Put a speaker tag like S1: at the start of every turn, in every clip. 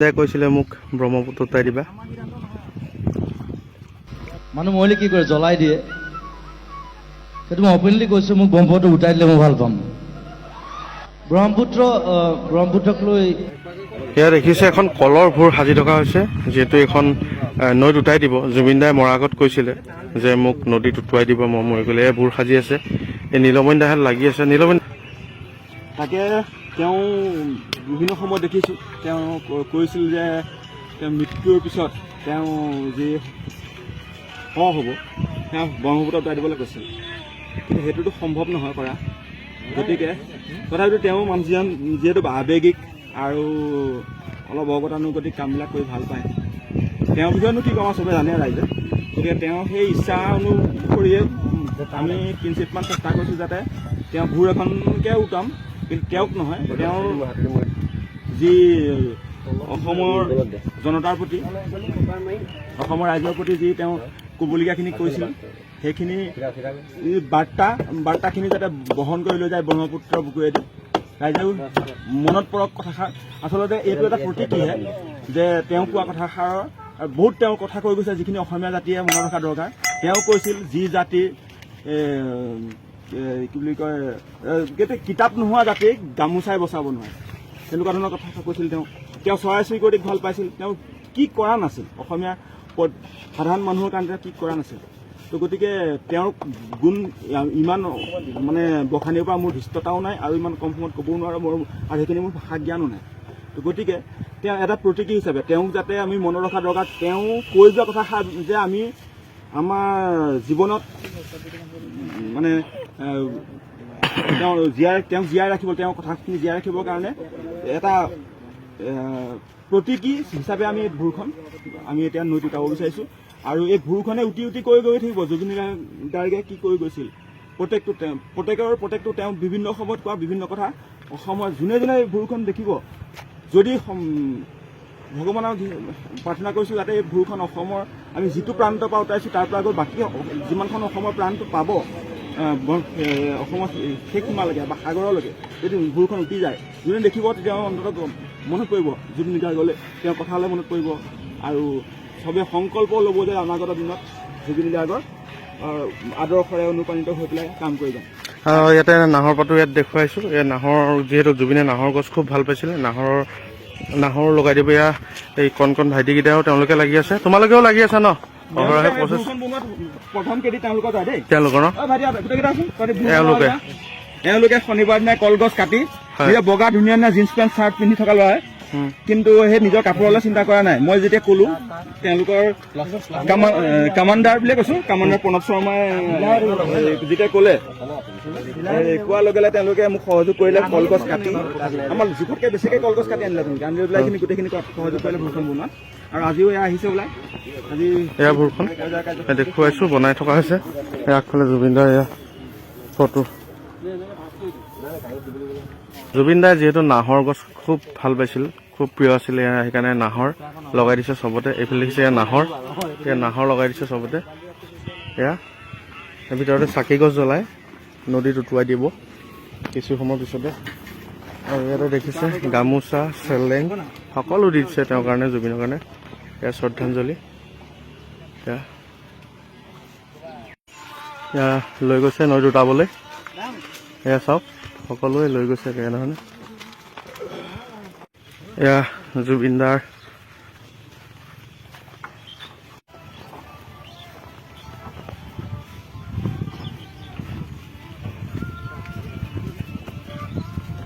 S1: যে কৈছিলে মোক ব্ৰহ্মপুত্ৰ উটাই দিবা।
S2: মানুহ মৰিলে কি কৰে? জ্বলাই দিয়ে। সেইটো মই অপেনলি কৈছোঁ মোক ব্ৰহ্মপুত্ৰ উঠাই দিলে মই ভালো পাম। ব্ৰহ্মপুত্ৰ ব্ৰহ্মপুত্ৰক লৈ
S1: এয়া দেখিছে এখন কলৰ ভোৰ সাজি থকা হৈছে যিহেতু এইখন নৈত উটাই দিব। জুবিন দাই মৰাৰ আগত কৈছিলে যে মোক নদীত উটুৱাই দিব মই মৰি গ'লে। এয়া ভোৰ সাজি আছে। এই নীলমণি দাহঁত লাগি আছে। নীলমণি
S3: তাকে তেওঁ বিভিন্ন সময়ত দেখিছোঁ, তেওঁ কৈছিল যে তেওঁ মৃত্যুৰ পিছত তেওঁ যি শ হ'ব তেওঁ ব্ৰহ্মপুত্ৰত উটাই দিবলৈ কৈছিল। কিন্তু সেইটোতো সম্ভৱ নহয় কৰা। গতিকে তথাপিতো তেওঁ মানুহজন যিহেতু আৱেগিক আৰু অলপ অৱগতানুগতিক কামবিলাক কৰি ভালো পায়। তেওঁৰ বিষয়েনো কি ক'ম আৰু চবে জানে ৰাইজে। গতিকে তেওঁ সেই ইচ্ছা অনুসৰিয়ে আমি কিঞ্চিতমান চেষ্টা কৰিছোঁ যাতে তেওঁ ভোৰ এখনকে উঠাম তেওঁক নহয় তেওঁৰ যি অসমৰ জনতাৰ প্ৰতি, অসমৰ ৰাইজৰ প্ৰতি যি তেওঁ ক'বলগীয়াখিনি কৈছিল সেইখিনি বাৰ্তা, বাৰ্তাখিনি যাতে বহন কৰি লৈ যায় ব্ৰহ্মপুত্ৰ বুকুৱেদি ৰাইজেও মনত পৰক কথাষাৰ আচলতে এইটো এটা প্ৰতীকীহে যে তেওঁ কোৱা কথাষাৰৰ বহুত তেওঁ কথা কৈ গৈছে, যিখিনি অসমীয়া জাতিয়ে মনত ৰখা দৰকাৰ। তেওঁ কৈছিল, যি জাতিৰ কি বুলি কয় গোটেই কিতাপ নোহোৱা জাতিক গামোচাই বচাব নোৱাৰে। তেনেকুৱা ধৰণৰ কথা কৈছিল তেওঁ। তেওঁ চৰাই চিৰিকটিক ভালো পাইছিল। তেওঁ কি কৰা নাছিল? অসমীয়া সাধাৰণ মানুহৰ কাৰণে কি কৰা নাছিল? তো গতিকে তেওঁৰ গুণ ইমান মানে বখানিৰ পৰা মোৰ ধৃষ্টতাও নাই আৰু ইমান কম সময়ত ক'বও নোৱাৰোঁ, মোৰ, আৰু সেইখিনি মোৰ ভাষা জ্ঞানো নাই। তো গতিকে তেওঁ এটা প্ৰতীকী হিচাপে, তেওঁক যাতে আমি মনত ৰখা দৰকাৰ, তেওঁ কৈ যোৱা কথাষাৰ যে আমি আমাৰ জীৱনত মানে তেওঁ জীয়াই তেওঁক জীয়াই ৰাখিব তেওঁৰ কথাখিনি জীয়াই ৰাখিবৰ কাৰণে এটা প্ৰতীকী হিচাপে আমি এই ভোৰখন আমি এতিয়া নৈত উটাব বিচাৰিছোঁ। আৰু এই ভোৰখনে উটি উটি কৰি গৈ থাকিব। জুবিন গাৰ্গে কি কৰি গৈছিল? প্ৰত্যেকটো তেওঁ প্ৰত্যেকৰ প্ৰত্যেকটো তেওঁ বিভিন্ন সময়ত কোৱা বিভিন্ন কথা। অসমৰ যোনে যোনে এই ভোৰখন দেখিব যদি ভগৱানক প্ৰাৰ্থনা কৰিছোঁ যাতে এই ভোৰখন অসমৰ আমি যিটো প্ৰান্তৰ পৰা উঠাইছোঁ তাৰ পৰা গৈ বাকী যিমানখন অসমৰ প্ৰান্ত পাব অসমৰ শেষ সীমালৈকে বা সাগৰলৈকে, যদি ভোৰখন উটি যায়, যোনে দেখিব তেতিয়া অন্ততঃ মনত পৰিব জুবিন গাৰ্গলৈ তেওঁৰ কথালৈ মনত পৰিব। আৰু চবে সংকল্প ল'ব যে অনাগত দিনত জুবিন গাৰ্গৰ আদৰ্শৰে অনুপ্ৰাণিত হৈ পেলাই কাম কৰি যাম।
S1: ইয়াতে নাহৰ পাতো ইয়াত দেখুৱাইছোঁ। এই নাহৰ যিহেতু জুবিনে নাহৰ গছ খুব ভালো পাইছিলে নাহৰ নাহৰ লগাই দিব এয়া এই কণ কণ ভাইটিকেইটাও তেওঁলোকে লাগি আছে। তোমালোকেও লাগি আছা ন?
S3: তেওঁলোকৰ যা। এওঁলোকে শনিবাৰ দিনা কলগছ কাটি। বগা ধুনীয়া ধুনীয়া জীন্স পেণ্ট চাৰ্ট পিন্ধি থকা ল'ৰাই। কিন্তু সেই নিজৰ কাপোৰলৈ চিন্তা কৰা নাই। মই যেতিয়া ক'লো তেওঁলোকৰ কামাণ্ডাৰ বুলিয়ে কৈছো কামাণ্ডাৰ প্ৰণৱ শৰ্মাই যেতিয়া ক'লে কোৱাৰ লগে লগে তেওঁলোকে মোক সহযোগ কৰিলে কলগছ কাটি আমাৰ জোখতকৈ বেছিকৈ কলগছ কাটি আনিলে তেওঁলোকে আনি লৈ পেলাই এইখিনি গোটেইখিনি সহযোগ কৰিলে ভূষণ বনোৱাত আৰু আজিও এয়া আহিছে ওলাই আজি
S1: এয়া এয়া দেখুৱাইছোঁ বনাই থকা হৈছে। আগফালে জুবিন দাৰ এয়া ফটো। জুবিন দাই যিহেতু নাহৰ গছ খুব ভাল পাইছিল খুব প্ৰিয় আছিল সেইকাৰণে নাহৰ লগাই দিছে চবতে। এইফালে দেখিছে এয়া নাহৰ এয়া নাহৰ লগাই দিছে চবতে। এয়া ইয়াৰ ভিতৰতে চাকি গছ জ্বলাই নদীত উটুৱাই দিব কিছু সময়ৰ পিছতে। আৰু ইয়াতে দেখিছে গামোচা চেলেং সকলো দি দিছে তেওঁৰ কাৰণে জুবিনৰ কাৰণে। এয়া শ্ৰদ্ধাঞ্জলি। এয়া এয়া লৈ গৈছে নৈত উটাবলৈ। এয়া চাওক। সকলোৱে লৈ গৈছে তেনেধৰণে এয়া জুবিনদাৰ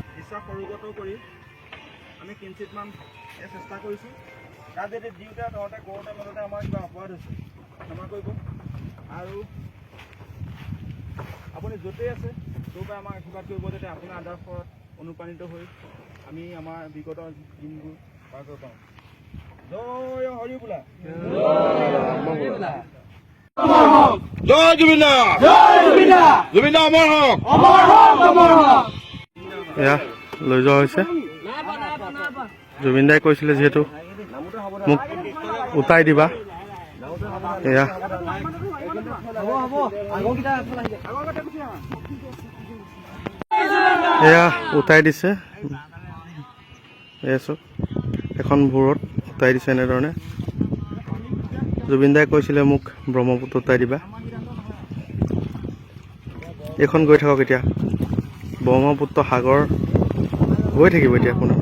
S3: বিশ্বাস সৰুগত কৰি আমি কিঞ্চিতমান চেষ্টা কৰিছোঁ। তাত যদি দিওঁতে তহঁতে কৰোঁতে মাজতে আমাৰ কিবা অপৰাধ হৈছে, ক্ষমা কৰিব। আৰু আপুনি য'তেই আছে য'ৰ পৰা আমাক আশীৰ্বাদ কৰিব যাতে আপোনাৰ আদৰ্শত অনুপ্ৰাণিত হৈ আমি আমাৰ বিগত দিনবোৰ পাৰ কৰিব পাৰোঁ। জয় হৰি বোলা। জয় জুবিন জুবিন অমৰ হওক।
S1: এয়া লৈ যোৱা হৈছে। জুবিন দাই কৈছিলে যিহেতু মোক উটাই দিবা। এয়া। এয়া উটাই দিছে। এয়া এখন ভোৰত উটাই দিছে এনেধৰণে। জুবিন দাই কৈছিলে মোক ব্ৰহ্মপুত্ৰ উটাই দিবা। এইখন গৈ থাকক এতিয়া। ব্ৰহ্মপুত্ৰ সাগৰ গৈ থাকিব এতিয়া কোনো?